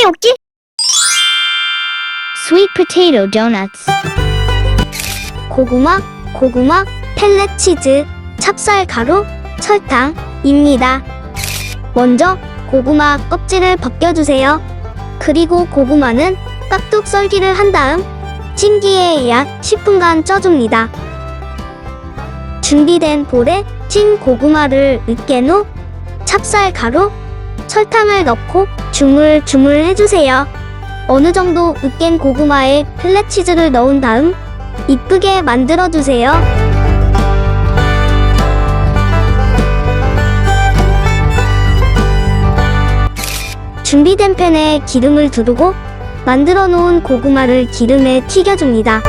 오케이 오케이. Sweet potato donuts. 고구마, 고구마, 펠렛 치즈, 찹쌀 가루, 설탕입니다. 먼저 고구마 껍질을 벗겨주세요. 그리고 고구마는 깍둑 썰기를 한 다음 찜기에 약 10분간 쪄줍니다. 준비된 볼에 찐 고구마를 으깬 후 찹쌀 가루, 설탕을 넣고 주물주물 해주세요. 어느 정도 으깬 고구마에 펠렛 치즈를 넣은 다음 이쁘게 만들어주세요. 준비된 팬에 기름을 두르고 만들어 놓은 고구마를 기름에 튀겨줍니다.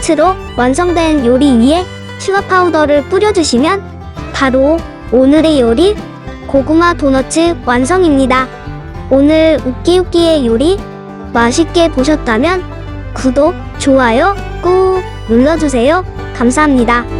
끝으로 완성된 요리 위에 슈가 파우더를 뿌려주시면 바로 오늘의 요리 고구마 도너츠 완성입니다. 오늘 웃기웃기의 요리 맛있게 보셨다면 구독, 좋아요 꾹 눌러주세요. 감사합니다.